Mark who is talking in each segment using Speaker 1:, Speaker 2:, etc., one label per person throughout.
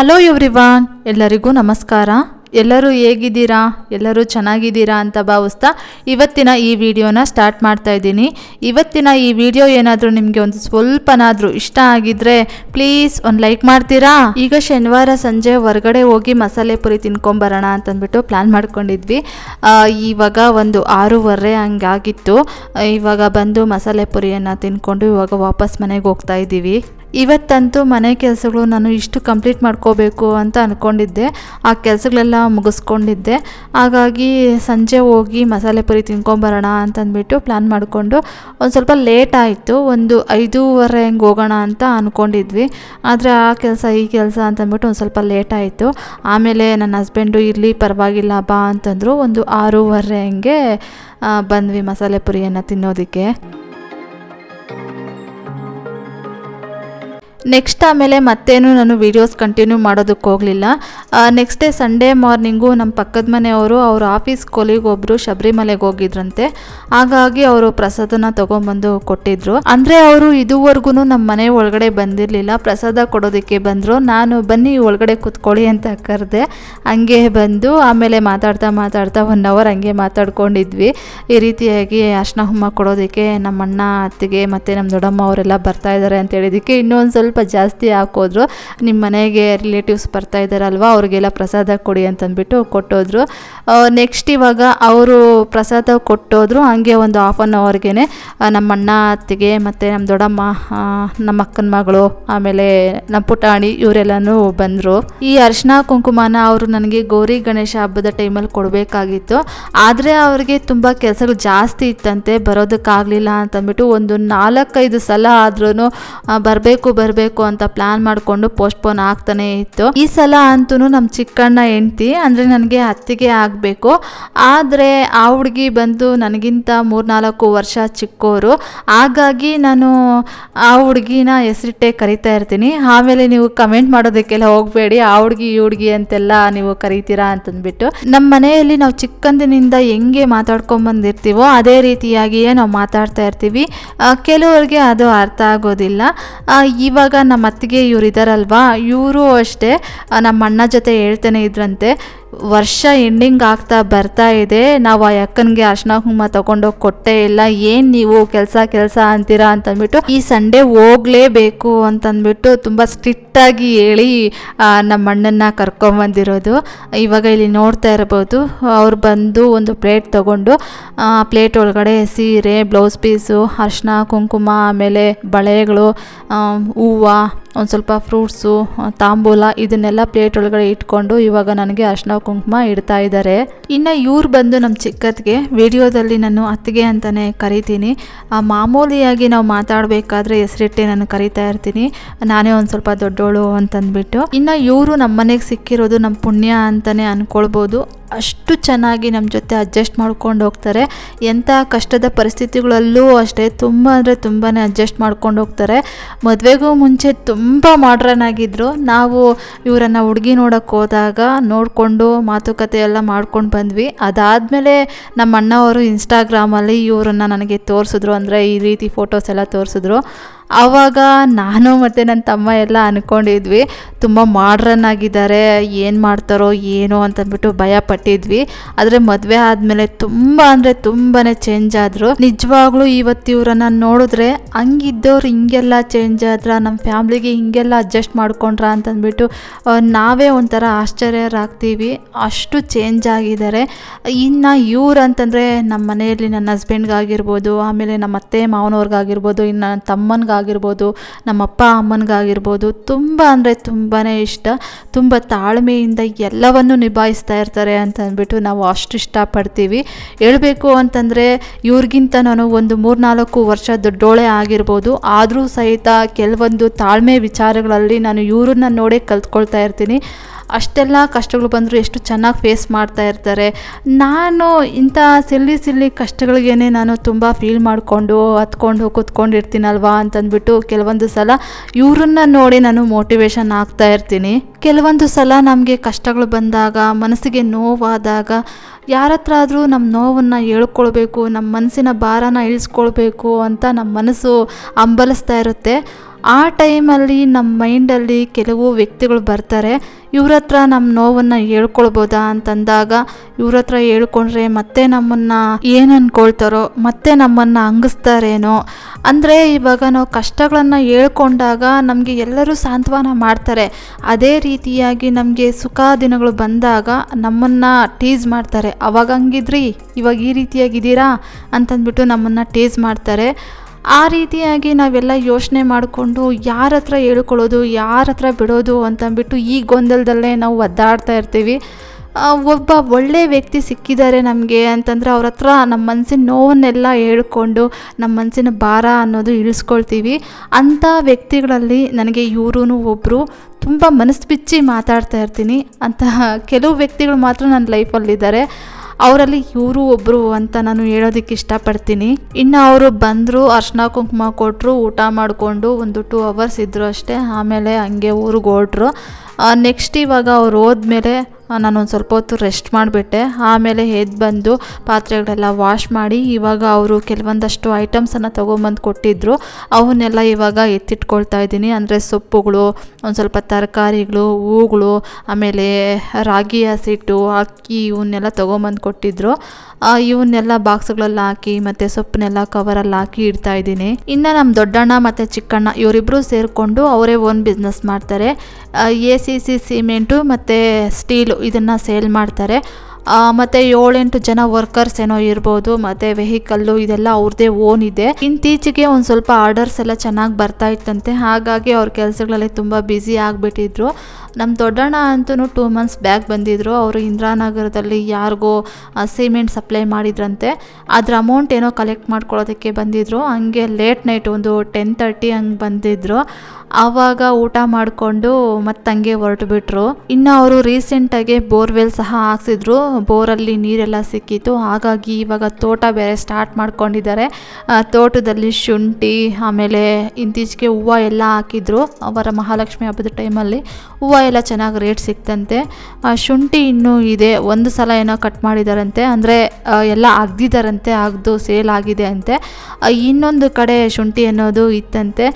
Speaker 1: Hello everyone ಎಲ್ಲರಿಗೂ ನಮಸ್ಕಾರ. ಎಲ್ಲರೂ ಹೇಗಿದ್ದೀರಾ? ಎಲ್ಲರೂ ಚೆನ್ನಾಗಿದ್ದೀರಾ ಅಂತ ಭಾವಿಸ್ತಾ ಇವತ್ತಿನ ಈ ವಿಡಿಯೋನ ಸ್ಟಾರ್ಟ್ ಮಾಡ್ತಾ ಇದ್ದೀನಿ. ಇವತ್ತಿನ ಈ ವಿಡಿಯೋ ಏನಾದರೂ ನಿಮಗೆ ಒಂದು ಸ್ವಲ್ಪನಾದರೂ ಇಷ್ಟ ಆಗಿದ್ರೆ ಪ್ಲೀಸ್ ಒಂದು ಲೈಕ್ ಮಾಡ್ತೀರಾ? ಈಗ ಶನಿವಾರ ಸಂಜೆ ಹೊರಗಡೆ ಹೋಗಿ ಮಸಾಲೆ ಪುರಿ ತಿನ್ಕೊಂಬರೋಣ ಅಂತಂದ್ಬಿಟ್ಟು ಪ್ಲ್ಯಾನ್ ಮಾಡ್ಕೊಂಡಿದ್ವಿ. ಇವಾಗ ಒಂದು ಆರೂವರೆ ಹಂಗಾಗಿತ್ತು. ಇವಾಗ ಬಂದು ಮಸಾಲೆ ಪುರಿಯನ್ನು ತಿನ್ಕೊಂಡು ಇವಾಗ ವಾಪಸ್ ಮನೆಗೆ ಹೋಗ್ತಾ ಇದ್ದೀವಿ. ಇವತ್ತಂತೂ ಮನೆ ಕೆಲಸಗಳು ನಾನು ಇಷ್ಟು ಕಂಪ್ಲೀಟ್ ಮಾಡ್ಕೋಬೇಕು ಅಂತ ಅಂದ್ಕೊಂಡಿದ್ದೆ ಆ ಕೆಲಸಗಳೆಲ್ಲ ಮುಗಿಸ್ಕೊಂಡಿದ್ದೆ. ಹಾಗಾಗಿ ಸಂಜೆ ಹೋಗಿ ಮಸಾಲೆ ಪುರಿ ತಿನ್ಕೊಂಬರೋಣ ಅಂತಂದ್ಬಿಟ್ಟು ಪ್ಲ್ಯಾನ್ ಮಾಡಿಕೊಂಡು ಒಂದು ಸ್ವಲ್ಪ ಲೇಟ್ ಆಯಿತು. ಒಂದು ಐದೂವರೆ ಹಂಗೆ ಹೋಗೋಣ ಅಂತ ಅಂದ್ಕೊಂಡಿದ್ವಿ ಆದರೆ ಆ ಕೆಲಸ ಈ ಕೆಲಸ ಅಂತಂದ್ಬಿಟ್ಟು ಒಂದು ಸ್ವಲ್ಪ ಲೇಟ್ ಆಯಿತು. ಆಮೇಲೆ ನನ್ನ ಹಸ್ಬೆಂಡು ಇರಲಿ, ಪರವಾಗಿಲ್ಲ, ಬಾ ಅಂತಂದರು. ಒಂದು ಆರೂವರೆ ಹಂಗೆ ಬಂದ್ವಿ ಮಸಾಲೆ ಪುರಿಯನ್ನು ತಿನ್ನೋದಕ್ಕೆ. ನೆಕ್ಸ್ಟ್ ಆಮೇಲೆ ಮತ್ತೇನು ನಾನು ವೀಡಿಯೋಸ್ ಕಂಟಿನ್ಯೂ ಮಾಡೋದಕ್ಕೆ ಹೋಗಲಿಲ್ಲ. ನೆಕ್ಸ್ಟ್ ಡೇ ಸಂಡೇ ಮಾರ್ನಿಂಗು ನಮ್ಮ ಪಕ್ಕದ ಮನೆಯವರು ಅವ್ರ ಆಫೀಸ್ ಕೊಲಿಗೊಬ್ಬರು ಶಬರಿಮಲೆಗೆ ಹೋಗಿದ್ರಂತೆ. ಹಾಗಾಗಿ ಅವರು ಪ್ರಸಾದನ ತೊಗೊಂಬಂದು ಕೊಟ್ಟಿದ್ರು. ಅಂದರೆ ಅವರು ಇದುವರೆಗೂ ನಮ್ಮ ಮನೆ ಒಳಗಡೆ ಬಂದಿರಲಿಲ್ಲ. ಪ್ರಸಾದ ಕೊಡೋದಕ್ಕೆ ಬಂದರು. ನಾನು ಬನ್ನಿ ಒಳಗಡೆ ಕೂತ್ಕೊಳ್ಳಿ ಅಂತ ಕರೆದೆ. ಹಂಗೆ ಬಂದು ಆಮೇಲೆ ಮಾತಾಡ್ತಾ ಮಾತಾಡ್ತಾ ಒನ್ ಅವರ್ ಹಂಗೆ ಮಾತಾಡ್ಕೊಂಡಿದ್ವಿ. ಈ ರೀತಿಯಾಗಿ ಅರ್ಶನ ಹುಮ್ಮ ಕೊಡೋದಕ್ಕೆ ನಮ್ಮ ಅಣ್ಣ ಅತ್ತಿಗೆ ಮತ್ತು ನಮ್ಮ ದೊಡ್ಡಮ್ಮ ಅವರೆಲ್ಲ ಬರ್ತಾ ಇದ್ದಾರೆ ಅಂತ ಹೇಳಿದ್ದಕ್ಕೆ ಇನ್ನೊಂದು ಸ್ವಲ್ಪ ಜಾಸ್ತಿ ಹಾಕೋದ್ರು ನಿಮ್ಮ ಮನೆಗೆ ರಿಲೇಟಿವ್ಸ್ ಬರ್ತಾ ಇದ್ದಾರಲ್ವ, ಅವ್ರಿಗೆಲ್ಲ ಪ್ರಸಾದ ಕೊಡಿ ಅಂತಂದ್ಬಿಟ್ಟು ಕೊಟ್ಟೋದ್ರು. ನೆಕ್ಸ್ಟ್ ಇವಾಗ ಅವರು ಪ್ರಸಾದ ಕೊಟ್ಟೋದ್ರು, ಹಂಗೆ ಒಂದು ಹಾಫ್ ಆನ್ ಅವರ್ಗೆ ನಮ್ಮ ಅಣ್ಣ ಅತ್ತಿಗೆ ಮತ್ತು ನಮ್ಮ ದೊಡ್ಡಮ್ಮ ನಮ್ಮ ಅಕ್ಕನ ಮಗಳು, ಆಮೇಲೆ ನಮ್ಮ ಪುಟಾಣಿ ಇವರೆಲ್ಲನೂ ಬಂದರು. ಈ ಅರ್ಶಿನ ಕುಂಕುಮನ ಅವರು ನನಗೆ ಗೌರಿ ಗಣೇಶ ಹಬ್ಬದ ಟೈಮಲ್ಲಿ ಕೊಡಬೇಕಾಗಿತ್ತು. ಆದರೆ ಅವ್ರಿಗೆ ತುಂಬ ಕೆಲಸಗಳು ಜಾಸ್ತಿ ಇತ್ತಂತೆ, ಬರೋದಕ್ಕಾಗಲಿಲ್ಲ ಅಂತಂದ್ಬಿಟ್ಟು ಒಂದು ನಾಲ್ಕೈದು ಸಲ ಆದ್ರೂ ಬರಬೇಕು ಬರಬೇಕು ಅಂತ ಪ್ಲಾನ್ ಮಾಡಿಕೊಂಡು ಪೋಸ್ಟ್ಪೋನ್ ಆಗ್ತಾನೆ ಇತ್ತು. ಈ ಸಲ ಅಂತೂ ನಮ್ಮ ಚಿಕ್ಕಣ್ಣ ಹೆಂಡ್ತಿ ಅಂದರೆ ನನಗೆ ಅತ್ತಿಗೆ ಆಗಬೇಕು. ಆದರೆ ಆ ಹುಡುಗಿ ಬಂದು ನನಗಿಂತ ಮೂರ್ನಾಲ್ಕು ವರ್ಷ ಚಿಕ್ಕೋರು. ಹಾಗಾಗಿ ನಾನು ಆ ಹುಡುಗಿನ ಹೆಸರಿಟ್ಟೆ ಕರಿತಾ ಇರ್ತೀನಿ. ಆಮೇಲೆ ನೀವು ಕಮೆಂಟ್ ಮಾಡೋದಕ್ಕೆಲ್ಲ ಹೋಗಬೇಡಿ. ಆ ಹುಡುಗಿ ಈ ಹುಡುಗಿ ಅಂತೆಲ್ಲ ನೀವು ಕರಿತೀರಾ ಅಂತಂದ್ಬಿಟ್ಟು. ನಮ್ಮ ಮನೆಯಲ್ಲಿ ನಾವು ಚಿಕ್ಕಂದಿನಿಂದ ಹೆಂಗೆ ಮಾತಾಡ್ಕೊಂಬಂದಿರ್ತೀವೋ ಅದೇ ರೀತಿಯಾಗಿಯೇ ನಾವು ಮಾತಾಡ್ತಾ ಇರ್ತೀವಿ. ಕೆಲವರಿಗೆ ಅದು ಅರ್ಥ ಆಗೋದಿಲ್ಲ. ಆ, ನಮ್ಮ ಅತ್ತಿಗೆ ಇವ್ರು ಇದ್ದಾರಲ್ವಾ ಇವರು ಅಷ್ಟೇ. ನಮ್ಮ ಅಣ್ಣ ಜೊತೆ ಹೇಳ್ತಾನೆ ಇದ್ರಂತೆ. ವರ್ಷ ಎಂಡಿಂಗ್ ಆಗ್ತಾ ಬರ್ತಾ ಇದೆ. ನಾವು ಆ ಅಕ್ಕನಿಗೆ ಅರ್ಶನ ಕುಂಕುಮ ತಗೊಂಡೋಗಿ ಕೊಟ್ಟೇ ಇಲ್ಲ. ಏನು ನೀವು ಕೆಲಸ ಕೆಲಸ ಅಂತೀರಾ ಅಂತಂದ್ಬಿಟ್ಟು, ಈ ಸಂಡೇ ಹೋಗ್ಲೇಬೇಕು ಅಂತಂದ್ಬಿಟ್ಟು ತುಂಬ ಸ್ಟ್ರಿಕ್ಟಾಗಿ ಹೇಳಿ ನಮ್ಮ ಅಣ್ಣನ್ನ ಕರ್ಕೊಂಬಂದಿರೋದು ಇವಾಗ ಇಲ್ಲಿ ನೋಡ್ತಾ ಇರ್ಬೋದು. ಅವ್ರು ಬಂದು ಒಂದು ಪ್ಲೇಟ್ ತಗೊಂಡು, ಆ, ಪ್ಲೇಟ್ ಒಳಗಡೆ ಸೀರೆ, ಬ್ಲೌಸ್ ಪೀಸು, ಅರ್ಶನ, ಕುಂಕುಮ, ಆಮೇಲೆ ಬಳೆಗಳು ಹೂವು ಒಂದು ಸ್ವಲ್ಪ ಫ್ರೂಟ್ಸು ತಾಂಬೂಲ ಇದನ್ನೆಲ್ಲ ಪ್ಲೇಟ್ ಒಳಗಡೆ ಇಟ್ಕೊಂಡು ಇವಾಗ ನನಗೆ ಅರ್ಶಿನ ಕುಂಕುಮ ಇಡ್ತಾ ಇದ್ದಾರೆ. ಇನ್ನು ಇವ್ರು ಬಂದು ನಮ್ಮ ಚಿಕ್ಕತ್ತಿಗೆ ವಿಡಿಯೋದಲ್ಲಿ ನಾನು ಅತ್ತಿಗೆ ಅಂತಲೇ ಕರಿತೀನಿ. ಮಾಮೂಲಿಯಾಗಿ ನಾವು ಮಾತಾಡಬೇಕಾದ್ರೆ ಹೆಸರಿಟ್ಟೆ ನಾನು ಕರಿತಾ ಇರ್ತೀನಿ. ನಾನೇ ಒಂದು ಸ್ವಲ್ಪ ದೊಡ್ಡೋಳು ಅಂತಂದ್ಬಿಟ್ಟು. ಇನ್ನು ಇವರು ನಮ್ಮ ಮನೆಗೆ ಸಿಕ್ಕಿರೋದು ನಮ್ಮ ಪುಣ್ಯ ಅಂತಲೇ ಅಂದ್ಕೊಳ್ಬೋದು ಅಷ್ಟು ಚೆನ್ನಾಗಿ ನಮ್ಮ ಜೊತೆ ಅಡ್ಜಸ್ಟ್ ಮಾಡ್ಕೊಂಡು ಹೋಗ್ತಾರೆ. ಎಂಥ ಕಷ್ಟದ ಪರಿಸ್ಥಿತಿಗಳಲ್ಲೂ ಅಷ್ಟೇ ತುಂಬ ಅಂದರೆ ತುಂಬಾ ಅಡ್ಜಸ್ಟ್ ಮಾಡ್ಕೊಂಡು ಹೋಗ್ತಾರೆ. ಮದುವೆಗೂ ಮುಂಚೆ ತುಂಬ ಮಾಡ್ರನ್ ಆಗಿದ್ದರು ನಾವು ಇವರನ್ನು ಹುಡುಗಿ ನೋಡೋಕ್ಕೆ ಹೋದಾಗ ನೋಡಿಕೊಂಡು ಮಾತುಕತೆ ಎಲ್ಲ ಮಾಡ್ಕೊಂಡು ಬಂದ್ವಿ. ಅದಾದಮೇಲೆ ನಮ್ಮ ಅಣ್ಣವರು ಇನ್ಸ್ಟಾಗ್ರಾಮಲ್ಲಿ ಇವರನ್ನು ನನಗೆ ತೋರಿಸಿದ್ರು. ಅಂದರೆ ಈ ರೀತಿ ಫೋಟೋಸ್ ಎಲ್ಲ ತೋರಿಸಿದ್ರು. ಆವಾಗ ನಾನು ಮತ್ತು ನನ್ನ ತಮ್ಮ ಎಲ್ಲ ಅಂದ್ಕೊಂಡಿದ್ವಿ ತುಂಬ ಮಾಡ್ರನ್ ಆಗಿದ್ದಾರೆ, ಏನು ಮಾಡ್ತಾರೋ ಏನೋ ಅಂತಂದ್ಬಿಟ್ಟು ಭಯ ಪಟ್ಟಿದ್ವಿ. ಆದರೆ ಮದುವೆ ಆದಮೇಲೆ ತುಂಬ ಅಂದರೆ ತುಂಬಾ ಚೇಂಜ್ ಆದರು. ನಿಜವಾಗ್ಲೂ ಇವತ್ತು ಇವರನ್ನು ನೋಡಿದ್ರೆ ಹಂಗಿದ್ದವ್ರು ಹಿಂಗೆಲ್ಲ ಚೇಂಜ್ ಆದ್ರ ನಮ್ಮ ಫ್ಯಾಮ್ಲಿಗೆ ಹಿಂಗೆಲ್ಲ ಅಡ್ಜಸ್ಟ್ ಮಾಡ್ಕೊಂಡ್ರ ಅಂತಂದ್ಬಿಟ್ಟು ನಾವೇ ಒಂಥರ ಆಶ್ಚರ್ಯರಾಗ್ತೀವಿ. ಅಷ್ಟು ಚೇಂಜ್ ಆಗಿದ್ದಾರೆ. ಇನ್ನು ಇವ್ರು ಅಂತಂದರೆ ನಮ್ಮ ಮನೆಯಲ್ಲಿ ನನ್ನ ಹಸ್ಬೆಂಡ್ಗಾಗಿರ್ಬೋದು ಆಮೇಲೆ ನಮ್ಮ ಅತ್ತೆ ಮಾವನವ್ರಿಗಾಗಿರ್ಬೋದು, ಇನ್ನು ನನ್ನ ತಮ್ಮನಿಗಾಗಿರ್ಬೋದು ನಮ್ಮ ಅಪ್ಪ ಅಮ್ಮನಿಗಾಗಿರ್ಬೋದು, ತುಂಬ ಅಂದರೆ ತುಂಬಾ ಇಷ್ಟ. ತುಂಬ ತಾಳ್ಮೆಯಿಂದ ಎಲ್ಲವನ್ನು ನಿಭಾಯಿಸ್ತಾ ಇರ್ತಾರೆ ಅಂತ ಅಂದ್ಬಿಟ್ಟು ನಾವು ಅಷ್ಟು ಇಷ್ಟಪಡ್ತೀವಿ. ಹೇಳಬೇಕು ಅಂತಂದರೆ, ಇವ್ರಿಗಿಂತ ನಾನು ಒಂದು ಮೂರ್ನಾಲ್ಕು ವರ್ಷ ದೊಡ್ಡೋಳೆ ಆಗಿರ್ಬೋದು. ಆದರೂ ಸಹಿತ ಕೆಲವೊಂದು ತಾಳ್ಮೆ ವಿಚಾರಗಳಲ್ಲಿ ನಾನು ಇವ್ರನ್ನ ನೋಡೇ ಕಲ್ತ್ಕೊಳ್ತಾ ಇರ್ತೀನಿ. ಅಷ್ಟೆಲ್ಲ ಕಷ್ಟಗಳು ಬಂದರೂ ಎಷ್ಟು ಚೆನ್ನಾಗಿ ಫೇಸ್ ಮಾಡ್ತಾ ಇರ್ತಾರೆ. ನಾನು ಇಂಥ ಸಿಲ್ಲಿ ಸಿಲ್ಲಿ ಕಷ್ಟಗಳಿಗೇನೆ ನಾನು ತುಂಬ ಫೀಲ್ ಮಾಡಿಕೊಂಡು, ಹತ್ಕೊಂಡು, ಕೂತ್ಕೊಂಡಿರ್ತೀನಲ್ವಾ ಅಂತಂದ್ಬಿಟ್ಟು ಕೆಲವೊಂದು ಸಲ ಇವ್ರನ್ನ ನೋಡಿ ನಾನು ಮೋಟಿವೇಶನ್ ಆಗ್ತಾ ಇರ್ತೀನಿ. ಕೆಲವೊಂದು ಸಲ ನಮಗೆ ಕಷ್ಟಗಳು ಬಂದಾಗ, ಮನಸ್ಸಿಗೆ ನೋವಾದಾಗ ಯಾರ ಹತ್ರ ಆದರೂ ನಮ್ಮ ನೋವನ್ನು ಹೇಳ್ಕೊಳ್ಬೇಕು ನಮ್ಮ ಮನಸ್ಸಿನ ಭಾರನ ಇಳಿಸ್ಕೊಳ್ಬೇಕು ಅಂತ ನಮ್ಮ ಮನಸ್ಸು ಹಂಬಲಿಸ್ತಾ ಇರುತ್ತೆ. ಆ ಟೈಮಲ್ಲಿ ನಮ್ಮ ಮೈಂಡಲ್ಲಿ ಕೆಲವು ವ್ಯಕ್ತಿಗಳು ಬರ್ತಾರೆ. ಇವ್ರ ಹತ್ರ ನಮ್ಮ ನೋವನ್ನು ಹೇಳ್ಕೊಳ್ಬೋದಾ ಅಂತಂದಾಗ, ಇವ್ರ ಹತ್ರ ಹೇಳ್ಕೊಂಡ್ರೆ ಮತ್ತೆ ನಮ್ಮನ್ನು ಏನು ಅಂದ್ಕೊಳ್ತಾರೋ ಮತ್ತೆ ನಮ್ಮನ್ನು ಹಂಗಿಸ್ತಾರೇನೋ. ಅಂದರೆ ಇವಾಗ ನಾವು ಕಷ್ಟಗಳನ್ನು ಹೇಳ್ಕೊಂಡಾಗ ನಮಗೆ ಎಲ್ಲರೂ ಸಾಂತ್ವನ ಮಾಡ್ತಾರೆ. ಅದೇ ರೀತಿಯಾಗಿ ನಮಗೆ ಸುಖ ದಿನಗಳು ಬಂದಾಗ ನಮ್ಮನ್ನು ಟೀಸ್ ಮಾಡ್ತಾರೆ. ಅವಾಗ ಹಂಗಿದ್ರಿ? ಇವಾಗ ಈ ರೀತಿಯಾಗಿದ್ದೀರಾ? ಅಂತಂದ್ಬಿಟ್ಟು ನಮ್ಮನ್ನು ಟೀಸ್ ಮಾಡ್ತಾರೆ. ಆ ರೀತಿಯಾಗಿ ನಾವೆಲ್ಲ ಯೋಚನೆ ಮಾಡಿಕೊಂಡು ಯಾರ ಹತ್ರ ಹೇಳ್ಕೊಳ್ಳೋದು, ಯಾರ ಹತ್ರ ಬಿಡೋದು ಅಂತಂದ್ಬಿಟ್ಟು ಈ ಗೊಂದಲದಲ್ಲೇ ನಾವು ಒದ್ದಾಡ್ತಾ ಇರ್ತೀವಿ. ಒಬ್ಬ ಒಳ್ಳೆಯ ವ್ಯಕ್ತಿ ಸಿಕ್ಕಿದ್ದಾರೆ ನಮಗೆ ಅಂತಂದರೆ ಅವ್ರ ಹತ್ರ ನಮ್ಮ ಮನಸ್ಸಿನ ನೋವನ್ನೆಲ್ಲ ಹೇಳ್ಕೊಂಡು ನಮ್ಮ ಮನಸ್ಸಿನ ಭಾರ ಅನ್ನೋದು ಇಳಿಸ್ಕೊಳ್ತೀವಿ. ಅಂಥ ವ್ಯಕ್ತಿಗಳಲ್ಲಿ ನನಗೆ ಇವರೂ ಒಬ್ಬರು ತುಂಬ ಮನಸ್ಸು ಬಿಚ್ಚಿ ಮಾತಾಡ್ತಾ ಇರ್ತೀನಿ. ಅಂತಹ ಕೆಲವು ವ್ಯಕ್ತಿಗಳು ಮಾತ್ರ ನನ್ನ ಲೈಫಲ್ಲಿದ್ದಾರೆ ಅವರಲ್ಲಿ ಇವರು ಒಬ್ಬರು ಅಂತ ನಾನು ಹೇಳೋದಕ್ಕೆ ಇಷ್ಟಪಡ್ತೀನಿ. ಇನ್ನು ಅವರು ಬಂದರು, ಅರ್ಶನ ಕುಂಕುಮ ಕೊಟ್ಟರು ಊಟ ಮಾಡಿಕೊಂಡು ಒಂದು ಟೂ ಅವರ್ಸ್ ಇದ್ದರು ಅಷ್ಟೇ. ಆಮೇಲೆ ಹಂಗೆ ಊರಿಗೆ ಹೊರಟ್ರು. ನೆಕ್ಸ್ಟ್ ಇವಾಗ ಅವ್ರು ಹೋದ್ಮೇಲೆ ನಾನೊಂದು ಸ್ವಲ್ಪ ಹೊತ್ತು ರೆಸ್ಟ್ ಮಾಡಿಬಿಟ್ಟೆ. ಆಮೇಲೆ ಎದ್ದು ಬಂದು ಪಾತ್ರೆಗಳೆಲ್ಲ ವಾಶ್ ಮಾಡಿ ಇವಾಗ ಅವರು ಕೆಲವೊಂದಷ್ಟು ಐಟಮ್ಸನ್ನು ತೊಗೊಂಬಂದು ಕೊಟ್ಟಿದ್ದರು ಅವನ್ನೆಲ್ಲ ಇವಾಗ ಎತ್ತಿಟ್ಕೊಳ್ತಾ ಇದ್ದೀನಿ. ಅಂದರೆ ಸೊಪ್ಪುಗಳು, ಒಂದು ಸ್ವಲ್ಪ ತರಕಾರಿಗಳು, ಹೂಗಳು, ಆಮೇಲೆ ರಾಗಿ ಹಸಿಟ್ಟು, ಅಕ್ಕಿ ಇವನ್ನೆಲ್ಲ ತೊಗೊಂಬಂದು ಕೊಟ್ಟಿದ್ದರು ಇವನ್ನೆಲ್ಲ ಬಾಕ್ಸ್ಗಳಲ್ಲಿ ಹಾಕಿ ಮತ್ತು ಸೊಪ್ಪನ್ನೆಲ್ಲ ಕವರಲ್ಲಿ ಹಾಕಿ ಇಡ್ತಾ ಇದ್ದೀನಿ. ಇನ್ನು ನಮ್ಮ ದೊಡ್ಡಣ್ಣ ಮತ್ತು ಚಿಕ್ಕಣ್ಣ ಇವರಿಬ್ಬರು ಸೇರಿಕೊಂಡು ಅವರೇ ಓನ್ ಬಿಸ್ನೆಸ್ ಮಾಡ್ತಾರೆ. ಎ ಸಿ ಸಿ ಸಿಮೆಂಟು ಮತ್ತು ಸ್ಟೀಲು ಇದನ್ನು ಸೇಲ್ ಮಾಡ್ತಾರೆ. ಮತ್ತು ಮತ್ತೆ ಏಳೆಂಟು ಜನ ವರ್ಕರ್ಸ್ ಏನೋ ಇರ್ಬೋದು, ಮತ್ತು ವೆಹಿಕಲ್ಲು ಇದೆಲ್ಲ ಅವ್ರದ್ದೇ ಓನ್ ಇದೆ. ಇತ್ತೀಚೆಗೆ ಒಂದು ಸ್ವಲ್ಪ ಆರ್ಡರ್ಸ್ ಎಲ್ಲ ಚೆನ್ನಾಗಿ ಬರ್ತಾ ಇತ್ತಂತೆ, ಹಾಗಾಗಿ ಅವ್ರ ಕೆಲಸಗಳಲ್ಲಿ ತುಂಬ ಬ್ಯುಸಿ ಆಗಿಬಿಟ್ಟಿದ್ರು. ನಮ್ಮ ದೊಡ್ಡಣ್ಣ ಅಂತೂ ಟೂ ಮಂತ್ಸ್ ಬ್ಯಾಕ್ ಬಂದಿದ್ದರು ಅವರು ಇಂದ್ರಾನಗರದಲ್ಲಿ ಯಾರಿಗೋ ಸಿಮೆಂಟ್ ಸಪ್ಲೈ ಮಾಡಿದ್ರಂತೆ. ಅದ್ರ ಅಮೌಂಟ್ ಏನೋ ಕಲೆಕ್ಟ್ ಮಾಡ್ಕೊಳ್ಳೋದಕ್ಕೆ ಬಂದಿದ್ದರು ಹಂಗೆ ಲೇಟ್ ನೈಟ್ ಒಂದು ಟೆನ್ ತರ್ಟಿ ಹಂಗೆ ಬಂದಿದ್ದರು ಆವಾಗ ಊಟ ಮಾಡಿಕೊಂಡು ಮತ್ತೆ ಹಂಗೆ ಹೊರಟು ಬಿಟ್ರು ಇನ್ನು ಅವರು ರೀಸೆಂಟಾಗಿ ಬೋರ್ವೆಲ್ ಸಹ ಹಾಕ್ಸಿದ್ರು. ಬೋರಲ್ಲಿ ನೀರೆಲ್ಲ ಸಿಕ್ಕಿತ್ತು. ಹಾಗಾಗಿ ಇವಾಗ ತೋಟ ಬೇರೆ ಸ್ಟಾರ್ಟ್ ಮಾಡ್ಕೊಂಡಿದ್ದಾರೆ. ತೋಟದಲ್ಲಿ ಶುಂಠಿ, ಆಮೇಲೆ ಇತ್ತೀಚೆಗೆ ಹೂವು ಎಲ್ಲ ಹಾಕಿದ್ರು. ಅವರ ಮಹಾಲಕ್ಷ್ಮಿ ಹಬ್ಬದ ಟೈಮಲ್ಲಿ ಹೂವು ಎಲ್ಲ ಚೆನ್ನಾಗಿ ರೇಟ್ ಸಿಕ್ತಂತೆ. ಶುಂಠಿ ಇನ್ನೂ ಇದೆ. ಒಂದು ಸಲ ಏನೋ ಕಟ್ ಮಾಡಿದಾರಂತೆ. ಅಂದರೆ ಎಲ್ಲ ಅಗ್ದಿದಾರಂತೆ ಅಗ್ದು ಸೇಲ್ ಆಗಿದೆ ಅಂತೆ. ಇನ್ನೊಂದು ಕಡೆ ಶುಂಠಿ ಅನ್ನೋದು ಇತ್ತಂತೆ.